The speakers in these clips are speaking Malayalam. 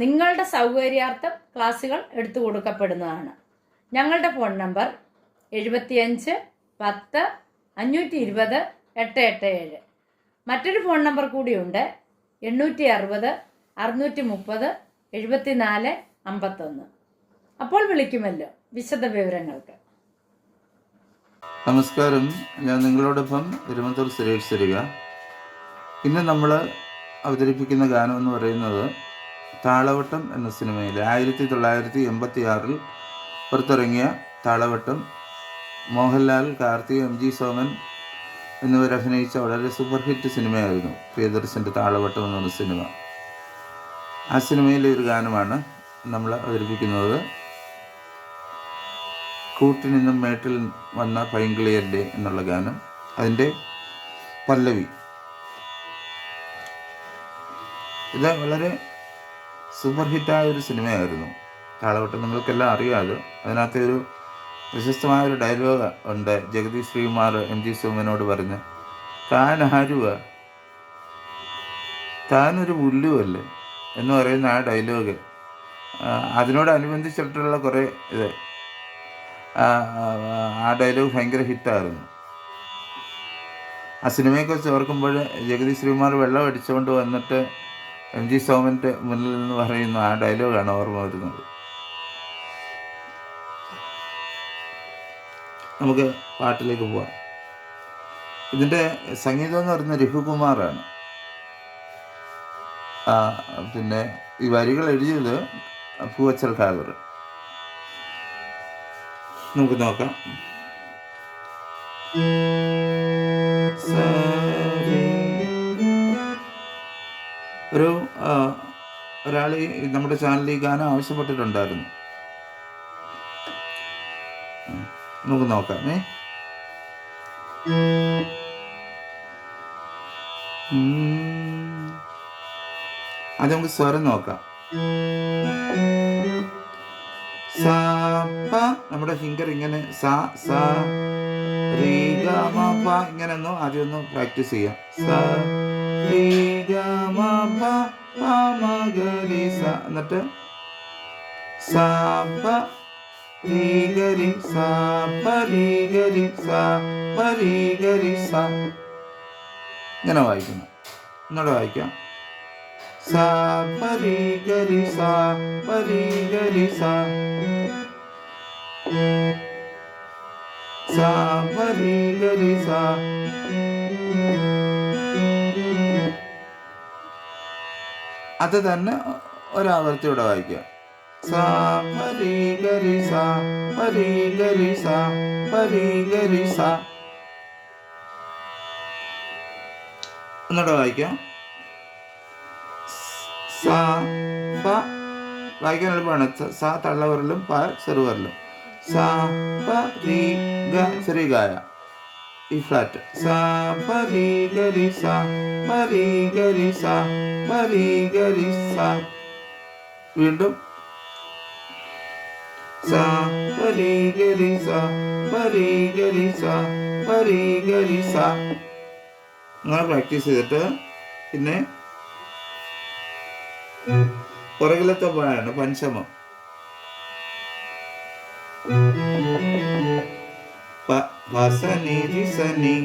നിങ്ങളുടെ സൗകര്യാർത്ഥം ക്ലാസ്സുകൾ എടുത്തു കൊടുക്കപ്പെടുന്നതാണ്. ഞങ്ങളുടെ ഫോൺ നമ്പർ എഴുപത്തിയഞ്ച് പത്ത് അഞ്ഞൂറ്റി ഇരുപത് എട്ട് എട്ട് ഏഴ്. മറ്റൊരു ഫോൺ നമ്പർ കൂടിയുണ്ട് എണ്ണൂറ്റി അറുപത് അറുന്നൂറ്റി മുപ്പത് എഴുപത്തിനാല് അമ്പത്തൊന്ന്. അപ്പോൾ വിളിക്കുമല്ലോ വിശദ വിവരങ്ങൾക്ക് നമസ്കാരം. ഞാൻ നിങ്ങളോടൊപ്പം തിരുവനന്തപുരം സുരേഷ് സരിക ഇന്ന് നമ്മൾ അവതരിപ്പിക്കുന്ന ഗാനം എന്ന് പറയുന്നത് താളവട്ടം എന്ന സിനിമയിൽ ആയിരത്തി തൊള്ളായിരത്തി എൺപത്തി ആറിൽ പുറത്തിറങ്ങിയ താളവട്ടം മോഹൻലാൽ കാർത്തിക് എം ജി സോമൻ എന്നിവർ അഭിനയിച്ച വളരെ സൂപ്പർ ഹിറ്റ് സിനിമയായിരുന്നു പ്രിയദർശന്റെ താളവട്ടം എന്ന് സിനിമ. ആ സിനിമയിലെ ഒരു ഗാനമാണ് നമ്മൾ അവതരിപ്പിക്കുന്നത്. കൂട്ടിൽ നിന്നും മേട്ടിൽ വന്ന പൈങ്കിളിയല്ലേ എന്നുള്ള ഗാനം. അതിന്റെ പല്ലവി. ഇത് വളരെ സൂപ്പർ ഹിറ്റായ ഒരു സിനിമയായിരുന്നു. കാലഘട്ടം നിങ്ങൾക്കെല്ലാം അറിയാതെ അതിനകത്ത് ഒരു പ്രശസ്തമായ ഒരു ഡയലോഗ് ഉണ്ട്. ജഗതി ശ്രീകുമാർ എം ജി സോമനോട് പറഞ്ഞ് താൻ ആരുവ? താനൊരു പുല്ലുമല്ലേ എന്ന് പറയുന്ന ആ ഡയലോഗ് അതിനോടനുബന്ധിച്ചിട്ടുള്ള കുറേ ഇത്. ആ ഡയലോഗ് ഭയങ്കര ഹിറ്റായിരുന്നു. ആ സിനിമയെക്കുറിച്ച് ഓർക്കുമ്പോൾ ജഗതി ശ്രീകുമാർ വെള്ളം അടിച്ചുകൊണ്ട് വന്നിട്ട് എം ജി സോമന്റെ മുന്നിൽ നിന്ന് പറയുന്ന ആ ഡയലോഗാണ് ഓർമ്മ വരുന്നത്. നമുക്ക് പാട്ടിലേക്ക് പോവാം. ഇതിന്റെ സംഗീതം എന്ന് പറയുന്നത് രഘുകുമാറാണ് പിന്നെ ഈ വരികൾ എഴുതിയത് പൂവച്ചൽ ഖാദർ. നമുക്ക് നോക്കാം. ഒരു ഒരാൾ നമ്മുടെ ചാനലിൽ ഈ ഗാനം ആവശ്യപ്പെട്ടിട്ടുണ്ടായിരുന്നു. നമുക്ക് നോക്കാം ഏ? അത് നമുക്ക് സ്വരം നോക്കാം. സ നമ്മുടെ ഫിംഗർ ഇങ്ങനെ സ സ ഗ മ ഇങ്ങനെ ഒന്ന് ആദ്യം പ്രാക്ടീസ് ചെയ്യാം. സ എന്നിട്ട് സ ഇങ്ങനെ വായിക്കുന്നു. എന്നോട് വായിക്കാം. സ പരി ഗരി സ പരി ഗരി സ. സ പരി ഗരി സ. അത് തന്നെ ഒരാവർത്തിയോടെ വായിക്കുക. സാ വായിക്കാം വായിക്കാൻ എളുപ്പമാണ്. സ തള്ളവരിലും പ ചെറുവരിലും. സ പ രി ഗ ചെറിയ ഗായ. ഈ ഫ്ലാറ്റ് സ പ രി ഗ സ വീണ്ടും. സ പ രി ഗ രി സ പ രി സ പ രി സ അങ്ങനെ പ്രാക്ടീസ് ചെയ്തിട്ട് പിന്നെ പുറകിലത്തെ പായാണ് പഞ്ചമം. രി സനി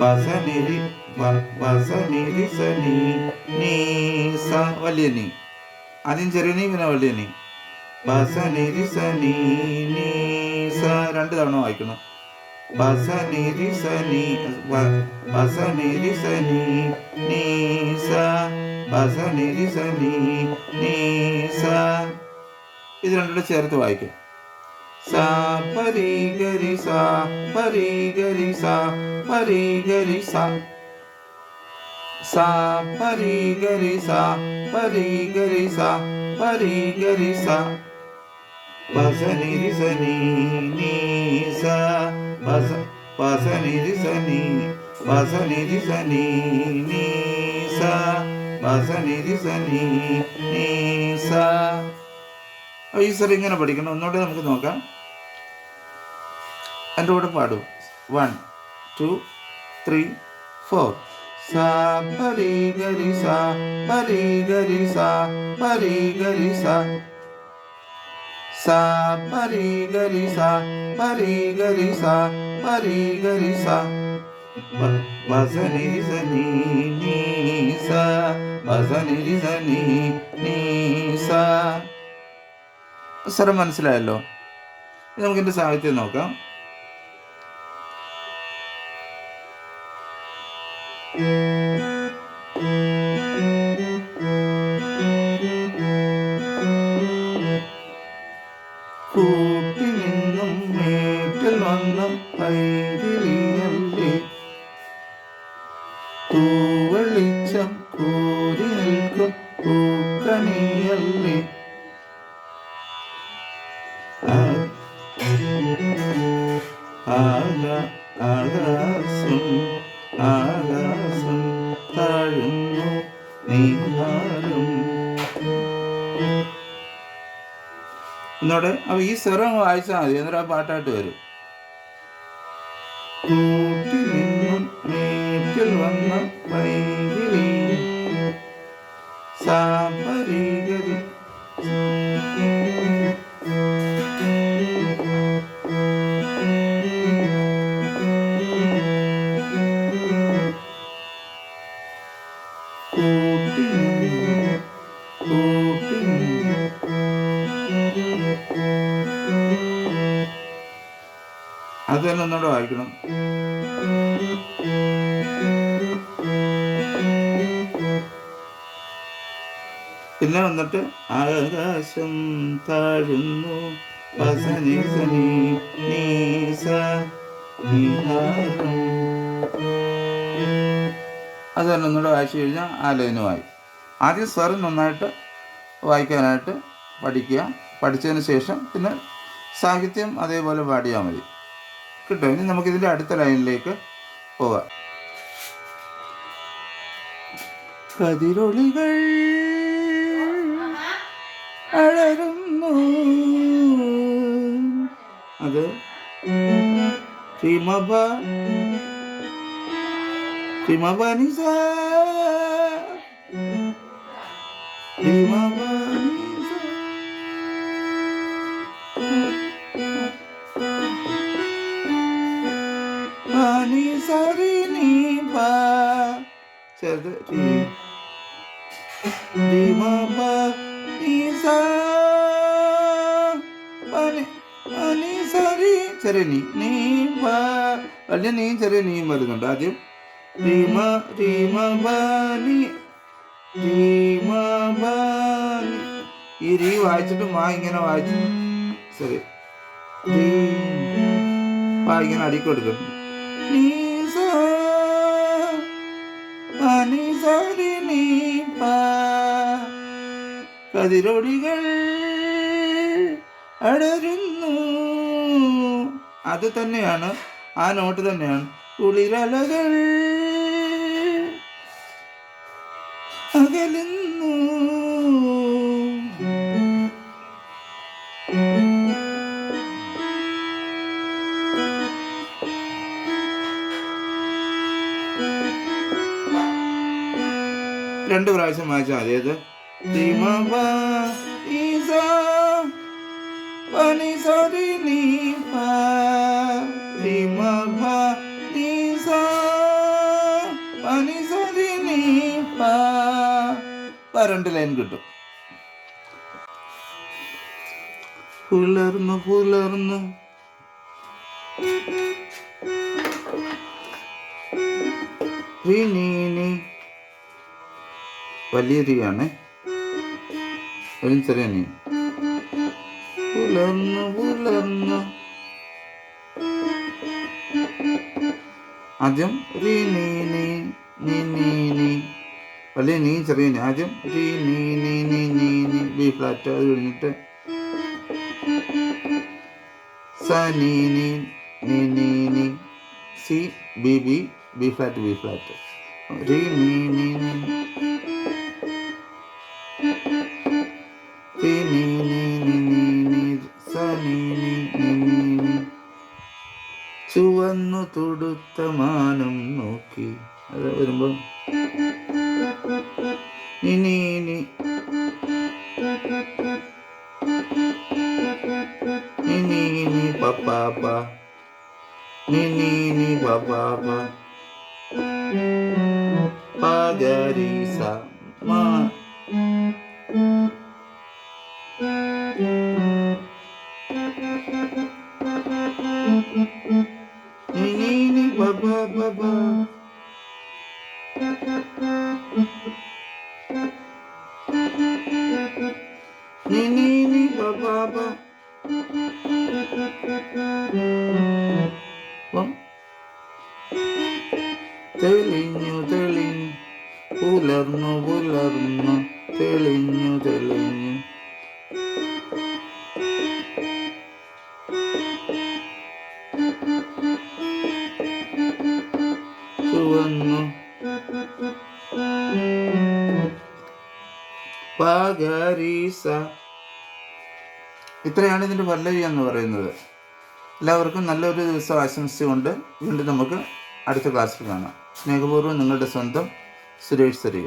പസനി രി പസനി രി സനി നീ സ വലിയ നീ ആദ്യം ചെറിയ നീ പിന്നെ വലിയ നീ പസനി രി നീ സ രണ്ട് തവണ വായിക്കണം. രി സനി നീ സ പസനി രി സനി നീ ഇത് രണ്ടുകൂടെ ചേർത്ത് വായിക്കാം. സ പരി ഗരി സ പരി ഗരി സ പരി ഗരി സ സാ പരി ഗരി സാ. സ്വരം ഇങ്ങനെ പഠിക്കണം. ഒന്നുകൂടെ നമുക്ക് നോക്കാം. എന്റെ കൂടെ പാടും. വൺ ടു ത്രീ ഫോർ സാ പരി ഗരി സാ പരി ഗരി സാ പരി ഗരി സാ. സാ പരി ഗരി സാ പരി ഗരി സാ സാ സ്വരം മനസ്സിലായല്ലോ? ഇനി നമുക്ക് എന്റെ സാഹിത്യം നോക്കാം. കൂട്ടി കൂരി എന്നോടെ അപ്പൊ ഈ സ്വരം വായിച്ചാൽ മതി എന്നിട്ട് ആ പാട്ടായിട്ട് വരും. കൂട്ടി നിന്നും വന്ന അത് തന്നെ ഒന്നുകൂടെ വായിക്കണം. പിന്നെ വന്നിട്ട് ആകാശം താഴുന്നു വസനി സനി നീസ നിഹാരം. അത് തന്നെ ഒന്നുകൂടെ വായിച്ചു കഴിഞ്ഞാൽ ആലോചനമായി ആദ്യം സ്വരം നന്നായിട്ട് വായിക്കാനായിട്ട് പഠിക്കുക. പഠിച്ചതിന് ശേഷം പിന്നെ സാഹിത്യം അതേപോലെ പാടിയാൽ മതി. കിട്ടും. ഇനി നമുക്കിതിന്റെ അടുത്ത ലൈനിലേക്ക് പോവാം. കതിരൊളികൾ അഴരുന്നു അത് ഹിമഭ ഹിമബനിസ ഹിമബനിസ പനി സരി നീ പ ചെറുത് രി രി മ പ നീ സ പനി പനി സരി ചെറിയ നീ നീ പ Rima Bani Rima Bani ഈ രീ വായിച്ചിട്ട് മാ ഇങ്ങനെ വായിച്ചു. ശരി. രീ മാ ഇങ്ങനെ അടിക്ക് കതിരൊടികൾ അടരുന്നു. അത് തന്നെയാണ് ആ നോട്ട് തന്നെയാണ്. കുളിരലകൾ അകലുന്നു രണ്ട് പ്രാവശ്യം വായിച്ചാൽ മതി. അത് ധീമ ഈസ പനി സരി നീ രണ്ട് ലൈൻ കിട്ടും. പുലർന്ന് പുലർന്ന്. റി നീ നീ വലിയ തീയാണ്. ഒരു ചെറിയ നീ. പുലർന്ന് പുലർന്ന്. ആദ്യം റീ നീ നീ നീ നീ വലിയ നീ ചെറിയ നീ ആദ്യം രീ നീ നീ നീ നീ നീ ബി ഫ്ലാറ്റ് അത് കഴിഞ്ഞിട്ട് സ നീ നീ നീ നീ നീ C B B B flat B flat ഒരു നീ നീ നീ നീ നീ സ നീ നീ നീ നീ നീ ചുവന്നു തൊടുത്ത മാനം നോക്കി അത് വരുമ്പം ഇനി ഇനി ഇനി ഇനി പപ്പാപ്പ ഇനി ഇനി പപ്പാപ്പ പഗരീസ മാ Ni ni ni ba ba ba. Bom. തെളിഞ്ഞു തെളിഞ്ഞു പുലർന്നു പുലർന്നു തെളിഞ്ഞു തെളിഞ്ഞു ചുവന്നു പഗരീസ ഇത്രയാണ് ഇതിന്റെ പല്ലവി എന്ന് പറയുന്നത്. എല്ലാവർക്കും നല്ലൊരു ദിവസം ആശംസിച്ചുകൊണ്ട് വീണ്ടും നമുക്ക് അടുത്ത ക്ലാസ്സിൽ കാണാം. സ്നേഹപൂർവം നിങ്ങളുടെ സ്വന്തം സുരേഷ് സരിക.